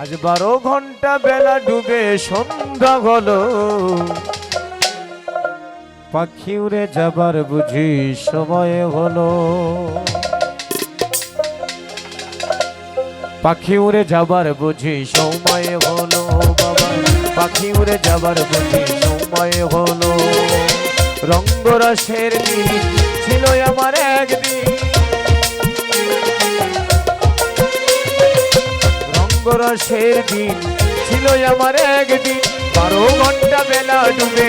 আজ বারো ঘণ্টা বেলা ডুবে সন্ধ্যা হলো পাখি উড়ে যাবার বুঝি সময় হলো। পাখি উড়ে যাবার বুঝি সময় হলো, বাবা। পাখি উড়ে যাবার বুঝি সময় হলো। রঙ্গরসের দিন ছিল আমার একদিন। রঙ্গরসের দিন। ছিল আমার একদিন। বারো ঘণ্টা বেলা ডুবে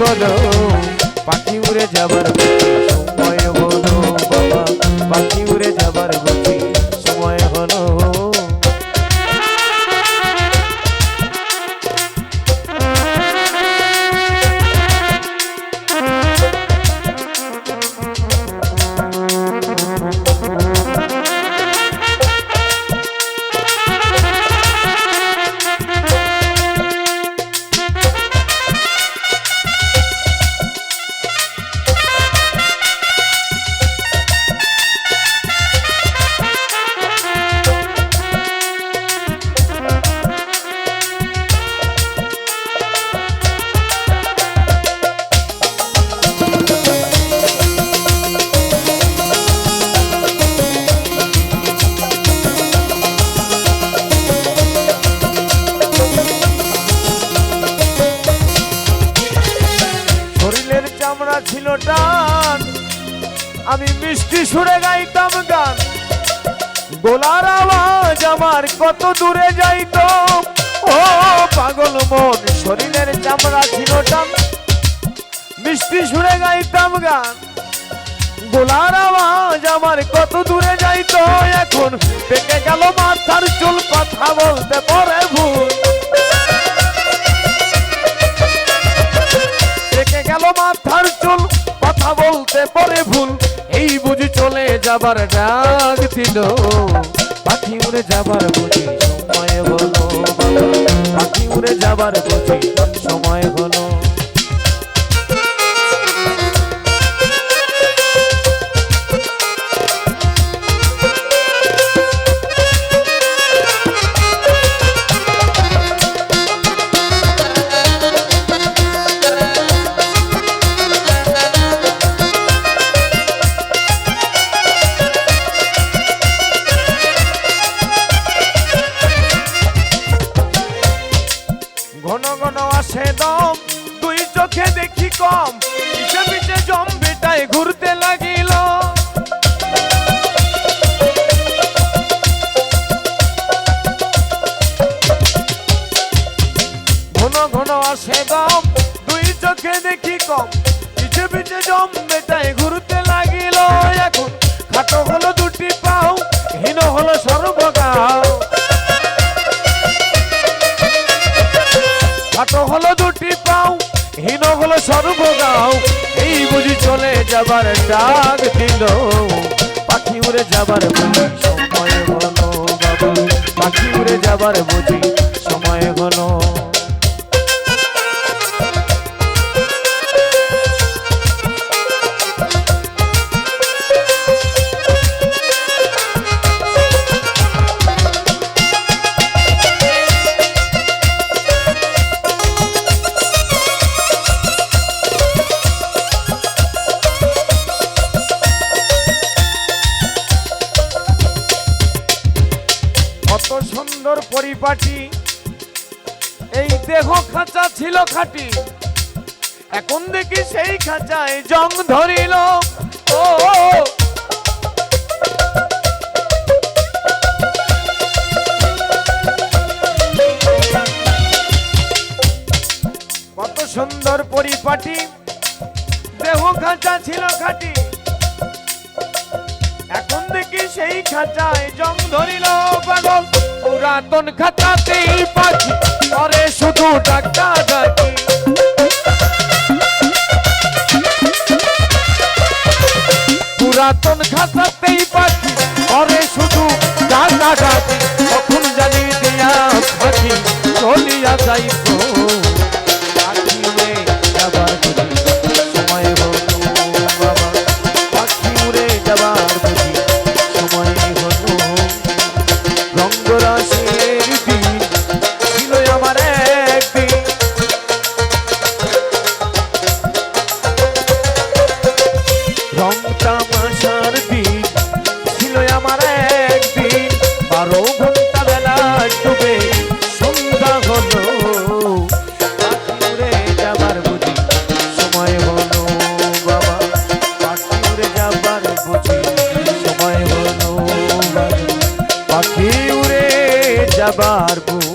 হলো। পাখি উড়ে যাবার টান আমি মিষ্টি সুরে গাইতাম গান। গোলার আওয়াজ আমার কত দূরে যাইতো। ও পাগল মন, শরীরের চামড়া ছিল টান। মিষ্টি সুরে গাইতাম গান। গোলার আওয়াজ আমার কত দূরে যাইতো। এখন পেকে গেল মাথার চুল, কথা বলতে পরে যাবার ডাক ছিল পাখি উড়ে যাবার বুঝি সময় হলো। পাখি উড়ে যাবার বুঝি সময় হলো লাগিল। ঘন ঘন আসে দম দুই চোখে দেখি কম। পিছে পিছে জম বেটায় ঘুরতে লাগিল। এখন খাটো হলো দুটি পাও, হীন হলো সর্বগাও। সর্বগাও। এই বুঝি চলে যাবার ডাক দিল। পাখি উড়ে যাবার বুঝি সময় হলো পাখি উড়ে যাবার বুঝি সময় হলো। কত সুন্দর পরিপাটি। এই দেহ খাঁচা ছিল খাঁটি। এখন দেখি সেই খাঁচায় জং ধরিল। ও কত সুন্দর পরিপাটি। দেহ খাঁচা ছিল খাঁটি। এখন দেখি সেই খাঁচায় জং ধরিল পাগল পুরাতন খাঁচাতেই পাখি করে শুধু ডাক্তার ডাকি। পুরাতন খাঁচাতেই পাখি করে শুধু ডাক্তার ডাকি। কখন জানি দিয়া পাখি চলিয়া যাইতো da barco